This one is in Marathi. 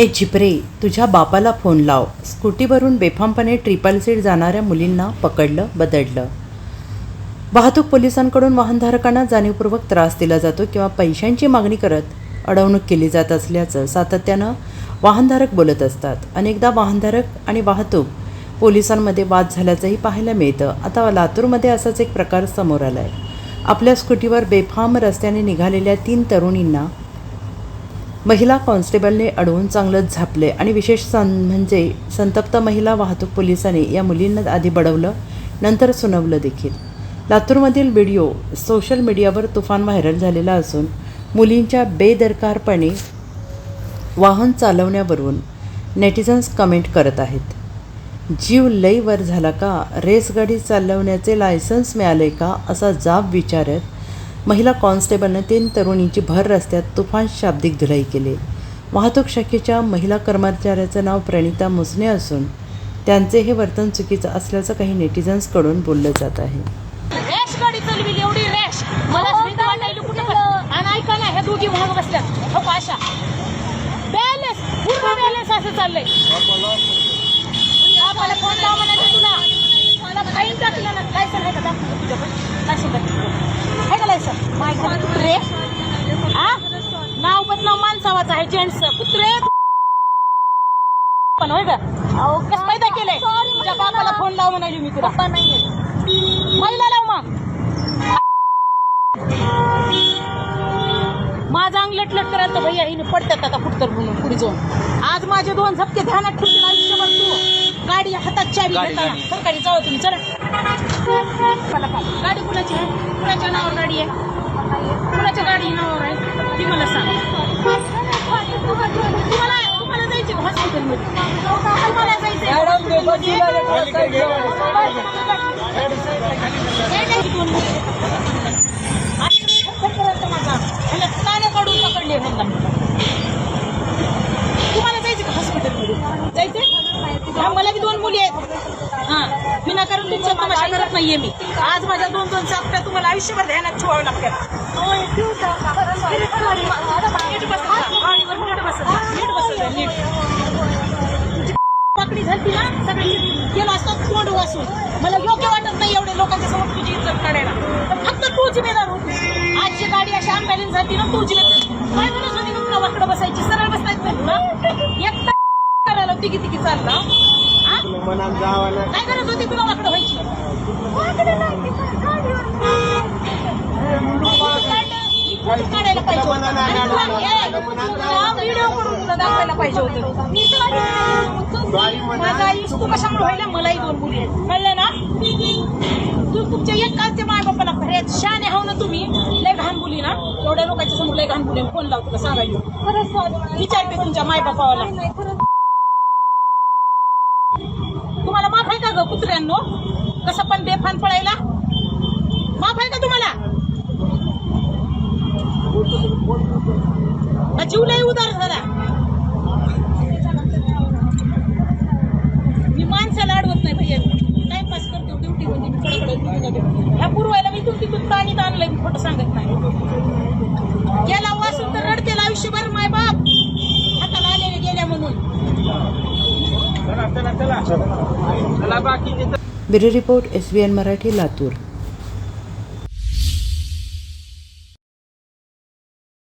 ए झिपरे तुझ्या बापाला फोन लाव. स्कूटीवरून बेफामपणे ट्रिपल सीट जाणाऱ्या मुलींना पकडलं बदडलं. वाहतूक पोलिसांकडून वाहनधारकांना जाणीवपूर्वक त्रास दिला जातो किंवा पैशांची मागणी करत अडवणूक केली जात असल्याचं सातत्यानं वाहनधारक बोलत असतात. अनेकदा वाहनधारक आणि वाहतूक पोलिसांमध्ये वाद झाल्याचंही पाहायला मिळतं. आता लातूरमध्ये असाच एक प्रकार समोर आला आहे आपल्या स्कूटीवर बेफाम रस्त्याने निघालेल्या तीन तरुणींना महिला कॉन्स्टेबलने अडवून चांगलंच झापले आणि विशेष सं म्हणजे संतप्त महिला वाहतूक पोलिसांनी या मुलींना आधी बडवलं नंतर सुनावलं देखील. लातूरमधील व्हिडिओ सोशल मीडियावर तुफान व्हायरल झालेला असून मुलींच्या बेदरकारपणे वाहन चालवण्यावरून नेटिझन्स कमेंट करत आहेत. जीव लईवर झाला का? रेसगाडी चालवण्याचे लायसन्स मिळाले का? असा जाब विचारत महिला कॉन्स्टेबलनं तीन तरुणींची भर रस्त्यात तुफान शाब्दिक धुलाई केली. वाहतूक शाखेच्या महिला कर्मचाऱ्याचं नाव प्रणिता मुसने असून त्यांचे हे वर्तन चुकीचं असल्याचं काही नेटिझन्सकडून बोललं जात आहे. रॅश माणसावाचं आहे जेंट्स कुत्रे. पण होय का अहो कसं पैदा केलंय. तुझ्या बापाला फोन लाव म्हणाली मी तुला. महिला लाव मग. माझा अंग लटलट करायला तर भैया हिने पडतात आता कुठतर म्हणून पुढे जाऊन. आज माझे दोन झपके ध्यानात ठेवतील आयुष्यभर तू. गाडी हातात चावी घेताना सरकारी जाऊ तुम्ही चला. मला काय गाडी कुणाची आहे? कुणाच्या नावावर गाडी आहे? कुणाच्या गाडी नावावर आहे ती मला सांग तुम्हाला तुम्हाला जायचे का हॉस्पिटलमध्ये तुम्हाला काढून पकडले तुम्हाला जायचं का हॉस्पिटलमध्ये जायचं मला बी दोन मुली आहेत हा विनाकारण तुमचा तमाशा करत नाहीये मी आज माझ्या दोन दोन चाप्या तुम्हाला आयुष्यभर ध्यानात ठेवावं लागतात वाचून मला योग्य वाटत नाही एवढे लोकांच्या समोर तुझी इज्जत काढायला. पण फक्त तू जिम्मेदार होती आजची गाडी अशी अँबॅलेन्स झाली ना तू जिम्मेदार काय म्हणत होती तुला वाकडं बसायची? सरळ बसायचं नाही तुला एक करायला तिघी तिघी चालला. हा? काय गरज होती? तुला वाकडं व्हायची काढायला पाहिजे होतं. आणि तुला- तुला व्हिडिओ करून तुला दाखवायला पाहिजे होतं. माझा आयुष तू कशामुळे व्हायला? मलाही दोन मुली आहेत. कळलं ना? तू तुमच्या एक कालच्या माय बापाला खऱ्यात शाने हाव ना तुम्ही. लय घाण बोली ना. एवढ्या लोकांच्या समोर लय घाण बोली फोन लाव तुला सांगायला विचारते तुमच्या माय बापाला तुम्हाला माफ आहे का ग कुत्र्यांनो? कसं पण बेफान पळायला माफ आहे का तुम्हाला? जीव लय उदार झाला. मी माणसाला अडवत नाही भैया. टाइमपास करतो ड्युटी म्हणजे मी कडकडे ड्युटीला ह्या पूर्वायला मी तुमची दूध पाणी आणलंय मी खोटं सांगत नाही. गेला वासून तर रडतेल आयुष्यभर माय बाप. हाताला आलेले गेल्या म्हणून. Bureau report S B N Marathi Latur.